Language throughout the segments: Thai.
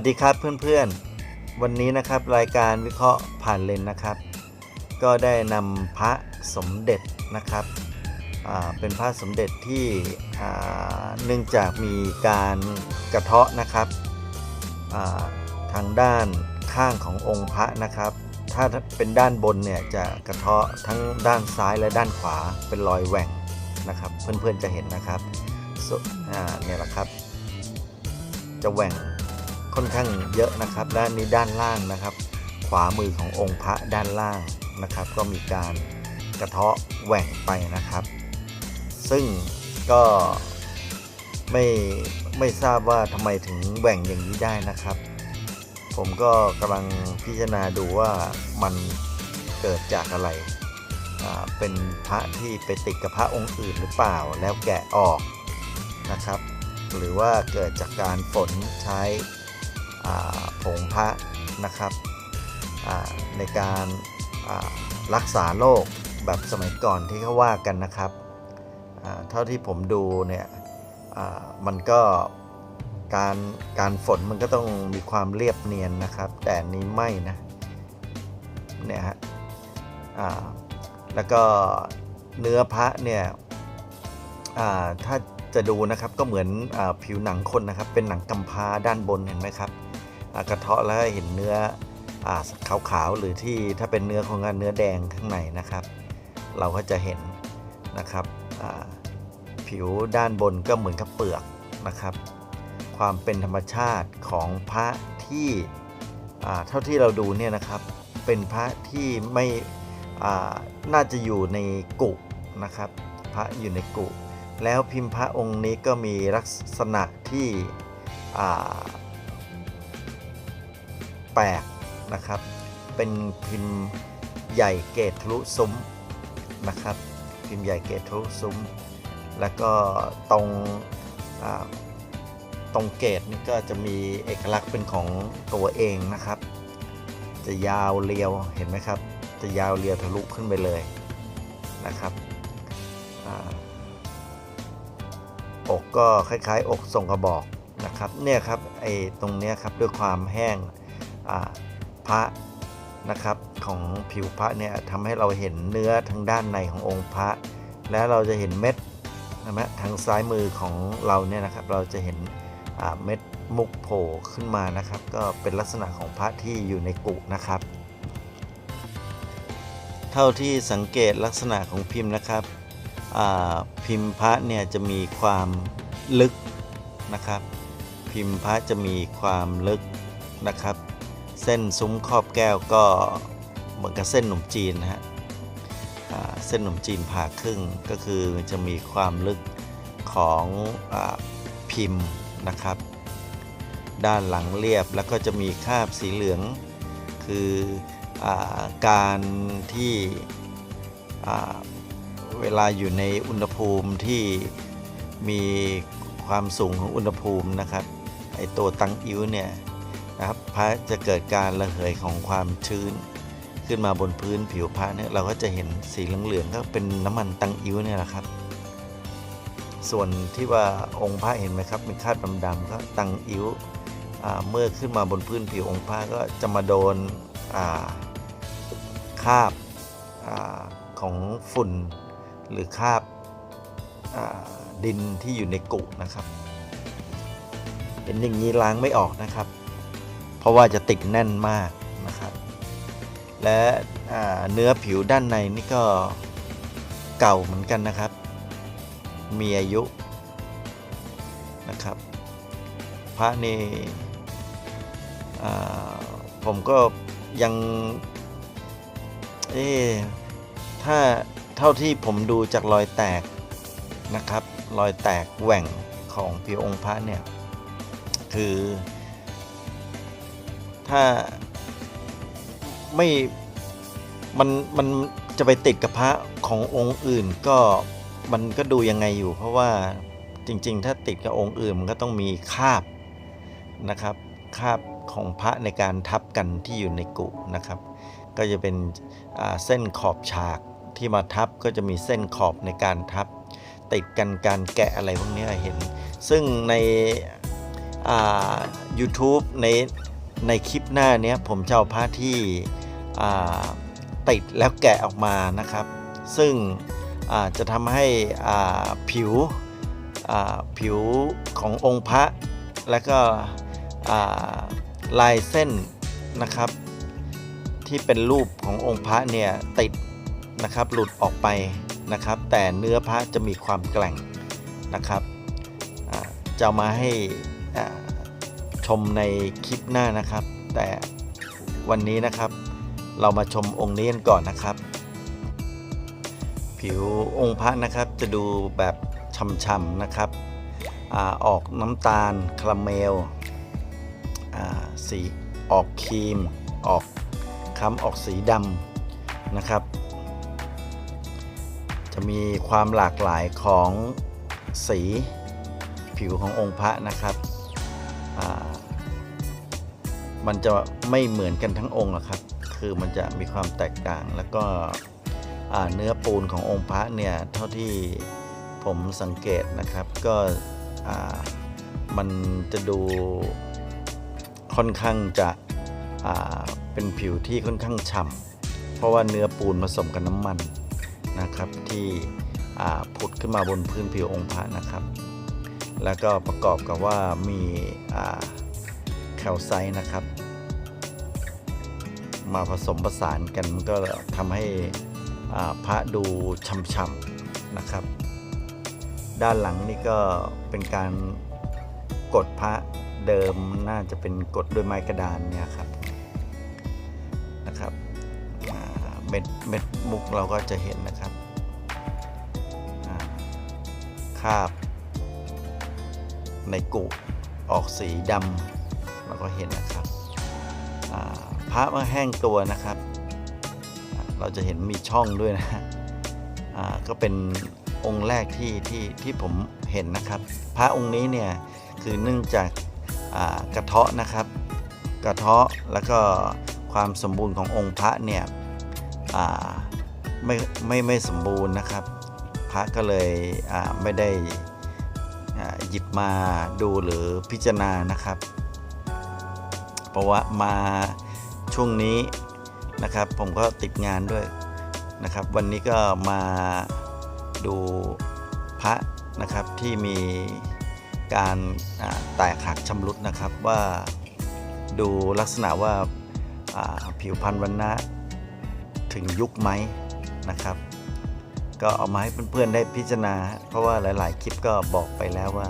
วัสดีครับเพื่อนๆ วันนี้นะครับรายการวิเคราะห์ผ่านเลนนะครับ ก็ได้นำพระสมเด็จนะครับเป็นพระสมเด็จที่เนื่องจากมีการกระเทาะนะครับาทางด้านข้างขององค์พระนะครับ ถ้าเป็นด้านบนเนี่ยจะกระเทาะทั้งด้านซ้ายและด้านขวาเป็นรอยแหว่งนะครับ เพื่อนๆจะเห็นนะครับเนี่ยแหละครับ จะแหว่ง ค่อนข้างเยอะนะครับ ด้านนี้ด้านล่างนะครับ ขวามือขององค์พระด้านล่างนะครับ ก็มีการกระเทาะแหว่งไปนะครับ ซึ่งก็ไม่ไม่ทราบว่าทำไมถึงแหว่งอย่างนี้ได้นะครับ ผมก็กำลังพิจารณาดูว่ามันเกิดจากอะไร เป็นพระที่ไปติดกับพระองค์อื่นหรือเปล่าแล้วแกะออกนะครับ หรือว่าเกิดจากการฝนใช้ อ่าผงพระนะครับในการรักษาโรคแบบสมัยก่อนที่เขาว่ากันนะครับเท่าที่ผมดูเนี่ยมันก็การการฝนมันก็ต้องมีความเรียบเนียนนะครับ แต่นี้ไม่นะเนี่ยฮะแล้วก็เนื้อพระเนี่ยถ้าจะดูนะครับก็เหมือนอผิวหนังคนนะครับ เป็นหนังกำพร้าด้านบนเห็นไหมครับ กระเทาะแล้วเห็นเนื้ออขาวๆหรือที่ถ้าเป็นเนื้อของงานเนื้อแดงข้างในนะครับ เราก็จะเห็นนะครับผิวด้านบนก็เหมือนกับเปลือกนะครับ ความเป็นธรรมชาติของพระที่เท่าที่เราดูเนี่ยนะครับเป็นพระที่ไม่น่าจะอยู่ในกุนะครับ พระอยู่ในกุ แล้วพิมพ์พระองค์นี้ก็มีลักษณะที่ แปลกนะครับ เป็นพิมพ์ใหญ่เกตทะลุซุ้มนะครับ พิมพ์ใหญ่เกตทะลุซุ้ม แล้วก็ตรงตรงเกตนี่ก็จะมีเอกลักษณ์เป็นของตัวเองนะครับ จะยาวเรียวเห็นไหมครับ จะยาวเรียวทะลุขึ้นไปเลยนะครับออกก็คล้ายๆ อกทรงกระบอกนะครับ เนี่ยครับไอ้ตรงเนี้ยครับด้วยความแห้ง พระนะครับของผิวพระเนี่ยทำให้เราเห็นเนื้อทางด้านในขององค์พระ และเราจะเห็นเม็ดนะฮะทางซ้ายมือของเราเนี่ยนะครับ เราจะเห็นเม็ดมุกโผล่ขึ้นมานะครับ ก็เป็นลักษณะของพระที่อยู่ในกุนะครับ เท่าที่สังเกตลักษณะของพิมพ์นะครับพิมพ์พระเนี่ยจะมีความลึกนะครับ พิมพ์พระจะมีความลึกนะครับ เส้นซุ้มครอบแก้วก็เหมือนกับเส้นหนมจีนนะฮะเส้นหนมจีนผ่าครึ่งก็คือจะมีความลึกของอพิมพ์นะครับ ด้านหลังเรียบแล้วก็จะมีคาบสีเหลือง คืออการที่เวลาอยู่ในอุณหภูมิที่มีความสูงของอุณหภูมินะครับไอตัวตังอิ้วเนี่ย นะครับพระจะเกิดการระเหยของความชื้น ขึ้นมาบนพื้นผิวพระเนี่ยเราก็จะเห็นสีเหลืองๆก็เป็นน้ำมันตังอิ้วเนี่ยแหละครับ ส่วนที่ว่าองค์พระเห็นไหมครับเป็นคราบดำๆก็ตังอิ้วเมื่อขึ้นมาบนพื้นผิวองค์พระก็จะมาโดนคราบอของฝุ่นหรือคราบาดินที่อยู่ในกุนะครับ เห็นอย่างนี้ล้างไม่ออกนะครับ เพราะว่าจะติดแน่นมากนะครับ และเนื้อผิวด้านในนี่ก็เก่าเหมือนกันนะครับ มีอายุนะครับ พระนี่ผมก็ยังเอ๊ถ้าเท่าที่ผมดูจากรอยแตกนะครับ รอยแตกแหว่งของผิวองค์พระเนี่ย คือ ถ้าไม่มันมันจะไปติดกับพระขององค์อื่นก็มันก็ดูยังไงอยู่ เพราะว่าจริง ๆ ถ้าติดกับองค์อื่นมันก็ต้องมีคาบนะครับคาบของพระในการทับกันที่อยู่ในกุนะครับ ก็จะเป็นเส้นขอบฉากที่มาทับก็จะมีเส้นขอบในการทับ ติดกันการแกะอะไรพวกนี้เห็น ซึ่งในอ่า YouTube ใน ในคลิปหน้าเนี้ยผมจะเอาผ้าที่ติดแล้วแกะออกมานะครับ ซึ่งจะทำให้ผิวผิวขององค์พระ แล้วก็ลายเส้นนะครับ ที่เป็นรูปขององค์พระเนี่ยติดนะครับหลุดออกไปนะครับ แต่เนื้อพระจะมีความแกร่งนะครับจะมาให้อ่าช มในคลิปหน้านะครับ แต่วันนี้นะครับ เรามาชมองค์นี้กันก่อนนะครับ ผิวองค์พระนะครับจะดูแบบช่ำๆนะครับอออกน้ำตาลคาราเมลสีออกครีม ออกค้ำออกสีดำนะครับ จะมีความหลากหลายของสีผิวขององค์พระนะครับ มันจะไม่เหมือนกันทั้งองค์หรอกครับ คือมันจะมีความแตกต่างแล้วก็เนื้อปูนขององค์พระเนี่ยเท่าที่ผมสังเกตนะครับ ก็มันจะดูค่อนข้างจะเป็นผิวที่ค่อนข้างฉ่ำเพราะว่าเนื้อปูนผสมกับน้ำมันนะครับที่ผุดขึ้นมาบนพื้นผิวองค์พระนะครับ แล้วก็ประกอบกับว่ามีอ่า แคลไซต์นะครับ มาผสมผสานกันมันก็ทำให้พระดูช่ำๆนะครับ ด้านหลังนี่ก็เป็นการกดพระเดิมน่าจะเป็นกดด้วยไม้กระดานเนี่ยครับนะครับเม็ดเม็ดมุกเราก็จะเห็นนะครับคราบในกุออกสีดำ เราก็เห็นนะครับพระมาแห้งตัวนะครับ เราจะเห็นมีช่องด้วยนะก็เป็นองค์แรกที่ที่ที่ผมเห็นนะครับ พระองค์นี้เนี่ยคือเนื่องจากกระเทาะนะครับ กระเทาะแล้วก็ความสมบูรณ์ขององค์พระเนี่ยไม่ไม่ไม่สมบูรณ์นะครับ พระก็เลยไม่ได้หยิบมาดูหรือพิจารณานะครับ เพราะว่ามาช่วงนี้นะครับ ผมก็ติดงานด้วยนะครับ วันนี้ก็มาดูพระนะครับที่มีการแตกหักชำรุดนะครับว่าดูลักษณะว่าอ่าผิวพรรณวันนะถึงยุคไหมนะครับ ก็เอามาให้เพื่อนๆได้พิจารณา เพราะว่าหลายๆ คลิปก็บอกไปแล้วว่า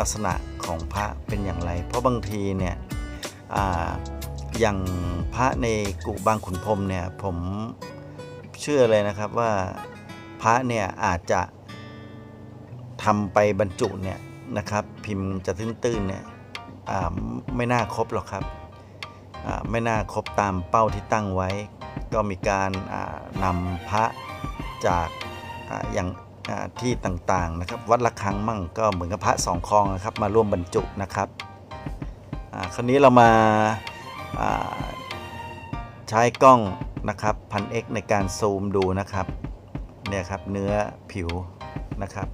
ลักษณะของพระเป็นอย่างไร เพราะบางทีเนี่ย อย่างพระในกุบางขุนพรมเนี่ยผมเชื่อเลยนะครับว่าพระเนี่ยอาจจะทำไปบรรจุเนี่ยนะครับพิมพ์จะตื้นๆเนี่ยไม่น่าครบหรอกครับไม่น่าครบตามเป้าที่ตั้งไว้ ก็มีการอ่านำพระจากออย่างที่ต่างๆนะครับ วัดละครังมั่งก็เหมือนกับพระสองคลองนะครับ มาร่วมบรรจุนะครับ คราวนี้เรามาาใช้กล้องนะครับพันเในการซูมดูนะครับเนี่ยครับเนื้อผิวนะครับ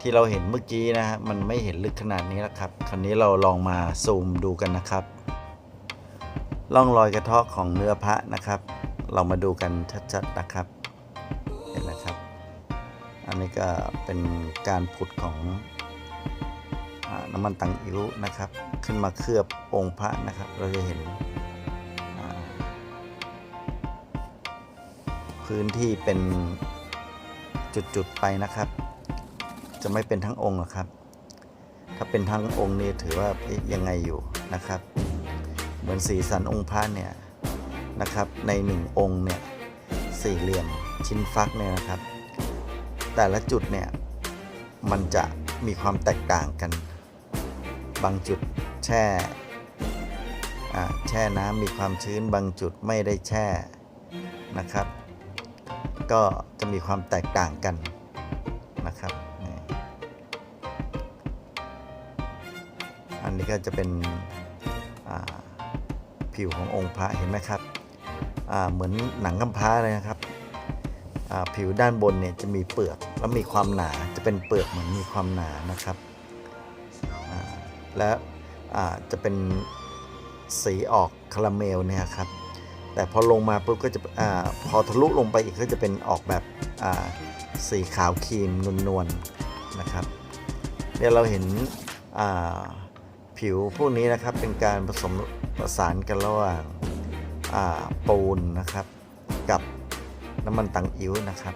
ที่เราเห็นเมื่อกี้นะฮะมันไม่เห็นลึกขนาดนี้แล้วครับ คราวนี้เราลองมาซูมดูกันนะครับร่องรอยกระเทาะของเนื้อพระนะครับ เรามาดูกันชัดๆนะครับเห็นนะครับ อันนี้ก็เป็นการผุดของ น้ำมันตังอิ้วนะครับ ขึ้นมาเคลือบองค์พระนะครับ เราจะเห็นพื้นที่เป็นจุดๆไปนะครับ จะไม่เป็นทั้งองค์หรอกครับ ถ้าเป็นทั้งองค์นี่ถือว่ายังไงอยู่นะครับ เหมือนสีสันองค์พระเนี่ยนะครับ ในหนึ่งองค์เนี่ยสี่เหลี่ยมชิ้นฟักเนี่ยนะครับ แต่ละจุดเนี่ยมันจะมีความแตกต่างกัน บางจุดแช่แช่น้ำมีความชื้นบางจุดไม่ได้แช่นะครับ ก็จะมีความแตกต่างกันนะครับอันนี้ก็จะเป็นผิวขององค์พระเห็นไหมครับเหมือนหนังกำพร้าเลยนะครับผิวด้านบนเนี่ยจะมีเปลือกแล้วมีความหนาจะเป็นเปลือกเหมือนมีความหนานะครับ และจะเป็นสีออกคาราเมลเนี่ยครับ แต่พอลงมาปุ๊บก็จะอพอทะลุลงไปอีกก็จะเป็นออกแบบสีขาวครีมนวลๆนะครับเนี่ยเราเห็นผิวพวกนี้นะครับเป็นการผสมประสานกันระหว่างอ่าปูนนะครับ กับน้ำมันตังอิ้วนะครับ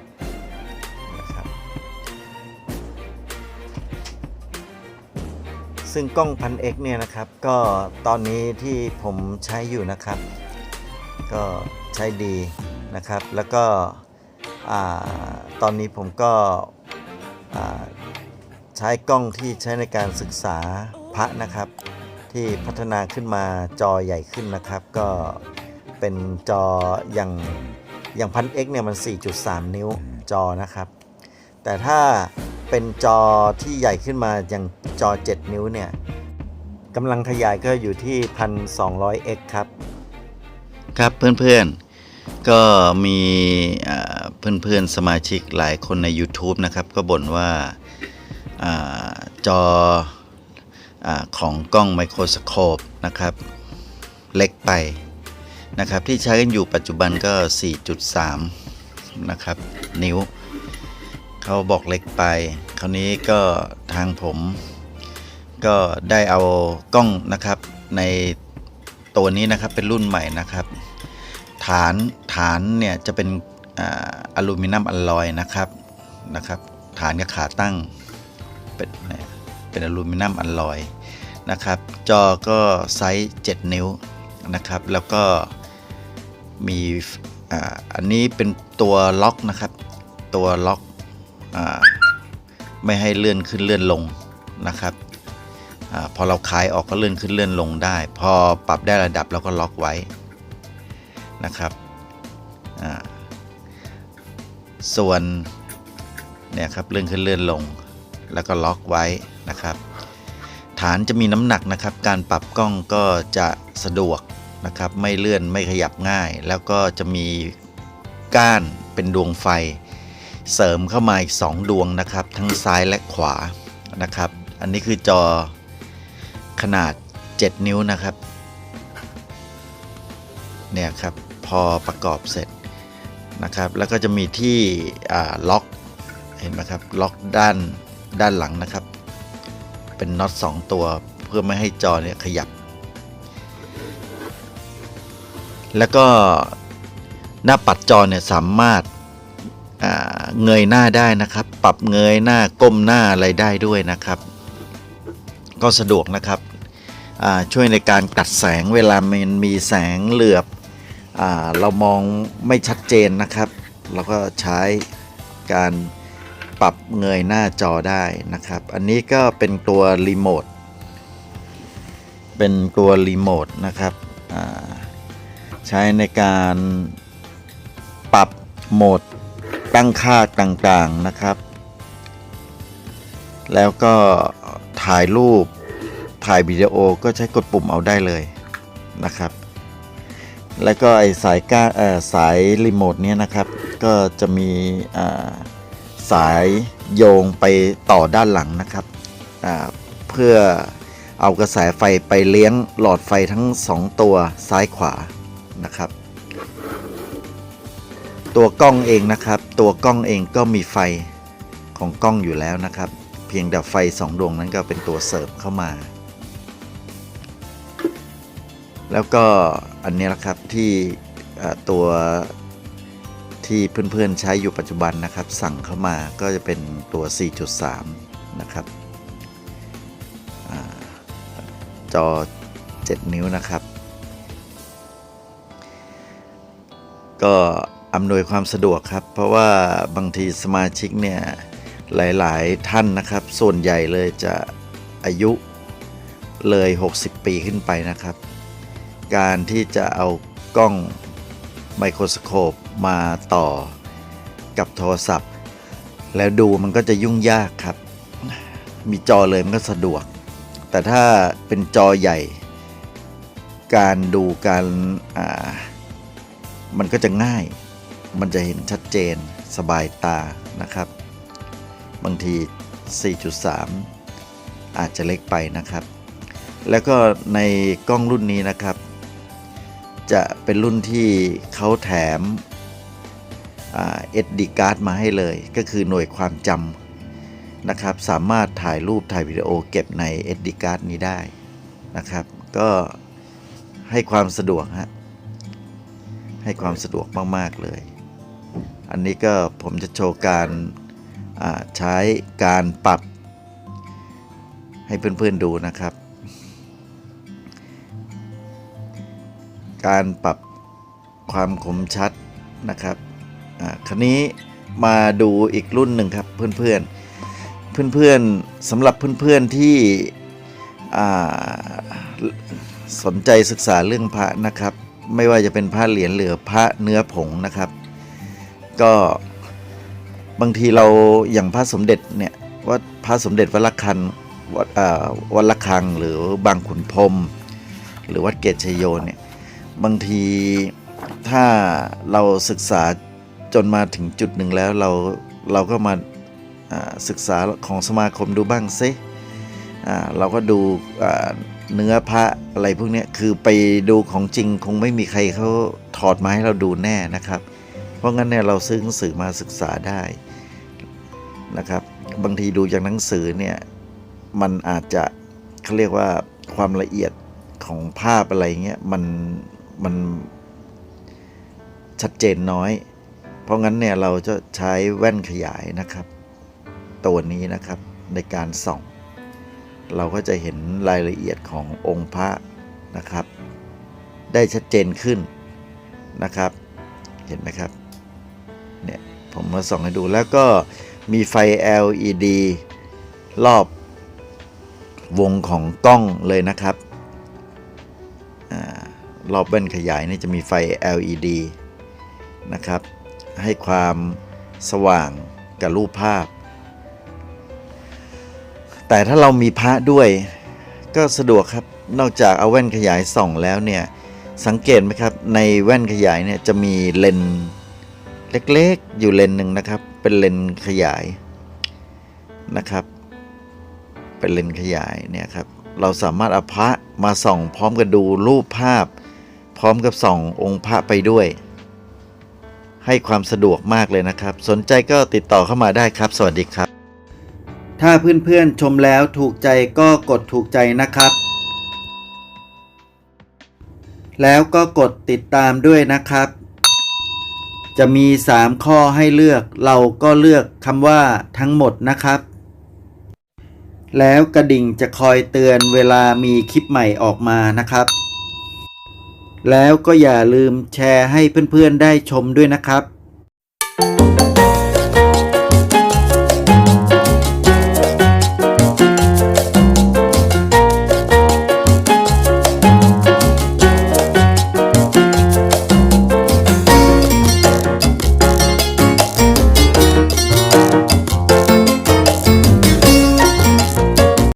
ซึ่งกล้องพันเอกเนี่ยนะครับ ก็ตอนนี้ที่ผมใช้อยู่นะครับ ก็ใช้ดีนะครับ แล้วก็ตอนนี้ผมก็ใช้กล้องที่ใช้ในการศึกษาพระนะครับ ที่พัฒนาขึ้นมาจอใหญ่ขึ้นนะครับ ก็เป็นจออย่างอย่างพันเอกเนี่ยมัน 4.3 นิ้วจอนะครับ แต่ถ้า เป็นจอที่ใหญ่ขึ้นมาอย่างจอ 7 นิ้วเนี่ยกำลังขยายก็อยู่ที่ 1,200x ครับ ครับเพื่อนๆ ก็มีเพื่อนๆ สมาชิกหลายคนใน YouTube นะครับ ก็บ่นว่าอาจออของกล้องไมโครสโคปนะครับ เล็กไปนะครับ ที่ใช้กันอยู่ปัจจุบันก็ 4.3 นะครับ นิ้ว เขาบอกเล็กไป คราวนี้ก็ทางผม ก็ได้เอากล้องนะครับในตัวนี้นะครับเป็นรุ่นใหม่นะครับ ฐานฐานเนี่ยจะเป็นออลูมิเนียมอลลอยนะครับนะครับ ฐานกับขาตั้งเป็นเป็นอลูมิเนียมอลลอยนะครับ จอก็ไซส์ 7 นิ้วนะครับ แล้วก็มีอันนี้เป็นตัวล็อกนะครับ ตัวล็อก ไม่ให้เลื่อนขึ้นเลื่อนลงนะครับอพอเราคลายออกก็เลื่อนขึ้นเลื่อนลงได้ พอปรับได้ระดับเราก็ล็อกไว้นะครับส่วนเนี่ยครับเลื่อนขึ้นเลื่อนลง แล้วก็ล็อกไว้นะครับ ฐานจะมีน้ำหนักนะครับ การปรับกล้องก็จะสะดวกนะครับ ไม่เลื่อนไม่ขยับง่าย แล้วก็จะมีก้านเป็นดวงไฟ เสริมเข้ามาอีก 2 ดวงนะครับ ทั้งซ้ายและขวานะครับ อันนี้คือจอขนาด 7 นิ้วนะครับ เนี่ยครับพอประกอบเสร็จนะครับ แล้วก็จะมีที่ล็อกเห็นไหมครับล็อกด้านด้านหลังนะครับ เป็นน็อต2ตัวเพื่อไม่ให้จอเนี่ยขยับ แล้วก็หน้าปัดจอเนี่ยสามารถ เงยหน้าได้นะครับ ปรับเงยหน้าก้มหน้าอะไรได้ด้วยนะครับ ก็สะดวกนะครับช่วยในการตัดแสงเวลามันมีแสงเหลือบอเรามองไม่ชัดเจนนะครับเราก็ใช้การปรับเงยหน้าจอได้นะครับ อันนี้ก็เป็นตัวรีโมทเป็นตัวรีโมทนะครับใช้ในการปรับโหมด ตั้งค่าต่างๆนะครับ แล้วก็ถ่ายรูปถ่ายวิดีโอก็ใช้กดปุ่มเอาได้เลยนะครับ แล้วก็ไอสายก้าเอ่อสายรีโมทเนี้ยนะครับ ก็จะมีอ่าสายโยงไปต่อด้านหลังนะครับอ่าเพื่อเอากระแสไฟไปเลี้ยงหลอดไฟทั้ง 2 ตัวซ้ายขวานะครับ ตัวกล้องเองนะครับ ตัวกล้องเองก็มีไฟของกล้องอยู่แล้วนะครับ เพียงแต่ไฟ2ดวงนั้นก็เป็นตัวเสริมเข้ามา แล้วก็อันนี้แหละครับที่ตัวที่เพื่อนๆใช้อยู่ปัจจุบันนะครับ สั่งเข้ามาก็จะเป็นตัว 4.3 นะครับอจอ 7 นิ้วนะครับ ก็ อำนวยความสะดวกครับ เพราะว่าบางทีสมาชิกเนี่ยหลายๆท่านนะครับ ส่วนใหญ่เลยจะอายุเลย 60 ปีขึ้นไปนะครับ การที่จะเอากล้องไมโครสโคปมาต่อกับโทรศัพท์ แล้วดูมันก็จะยุ่งยากครับ มีจอเลยมันก็สะดวก แต่ถ้าเป็นจอใหญ่ การดูการมันก็จะง่าย มันจะเห็นชัดเจนสบายตานะครับ บางที 4.3 อาจจะเล็กไปนะครับ แล้วก็ในกล้องรุ่นนี้นะครับ จะเป็นรุ่นที่เขาแถมอ่า SD card มาให้เลย ก็คือหน่วยความจำนะครับ สามารถถ่ายรูปถ่ายวิดีโอเก็บใน SD card นี้ได้นะครับ ก็ให้ความสะดวกฮะให้ความสะดวกมาก ๆ เลย อันนี้ก็ผมจะโชว์การใช้การปรับ ให้เพื่อนๆดูนะครับ การปรับความคมชัดนะครับอันนี้มาดูอีกรุ่นหนึ่งครับเพื่อนๆ เพื่อนๆสำหรับเพื่อนๆที่สนใจศึกษาเรื่องพระนะครับ ไม่ว่าจะเป็นพระเหรียญหรือพระเนื้อผงนะครับ ก็บางทีเราอย่างพระสมเด็จเนี่ยวัดพระสมเด็จวัดละคันวัดอ่าวัดละคังหรือบางขุนพรมหรือวัดเกตชยโยเนี่ยบางทีถ้าเราศึกษาจนมาถึงจุดหนึ่งแล้วเราเราก็มาศึกษาของสมาคมดูบ้างซิอ่าเราก็ดูเนื้อพระอะไรพวกนี้คือไปดูของจริงคงไม่มีใครเขาถอดมาให้เราดูแน่นะครับ ราะงั้นเนี่ยเราซื้อหนังสือมาศึกษาได้นะครับ บางทีดูจากหนังสือเนี่ยมันอาจจะเขาเรียกว่าความละเอียดของภาพอะไรเงี้ยมันมันชัดเจนน้อย เพราะงั้นเนี่ยเราจะใช้แว่นขยายนะครับ ตัวนี้นะครับในการส่อง เราก็จะเห็นรายละเอียดขององค์พระนะครับ ได้ชัดเจนขึ้นนะครับ เห็นไหมครับ เนี่ยผมมาส่องให้ดูแล้วก็มีไฟ LED รอบวงของกล้องเลยนะครับอรอบแว่นขยายนี่จะมีไฟ LED นะครับ ให้ความสว่างกับรูปภาพ แต่ถ้าเรามีพระด้วยก็สะดวกครับ นอกจากเอาแว่นขยายส่องแล้วเนี่ย สังเกตไหมครับ ในแว่นขยายเนี่ยจะมีเลนส์ เล็กๆ อยู่เลนหนึ่งนะครับ เป็นเลนขยายนะครับ เป็นเลนขยายเนี่ยครับ เราสามารถเอาพระมาส่อง พร้อมกับดูรูปภาพ พร้อมกับส่ององค์พระไปด้วย ให้ความสะดวกมากเลยนะครับ สนใจก็ติดต่อเข้ามาได้ครับ สวัสดีครับ ถ้าเพื่อนๆชมแล้วถูกใจก็กดถูกใจนะครับ แล้วก็กดติดตามด้วยนะครับ จะมี 3 ข้อให้เลือก เราก็เลือกคำว่าทั้งหมดนะครับ แล้วกระดิ่งจะคอยเตือนเวลามีคลิปใหม่ออกมานะครับ แล้วก็อย่าลืมแชร์ให้เพื่อนๆได้ชมด้วยนะครับ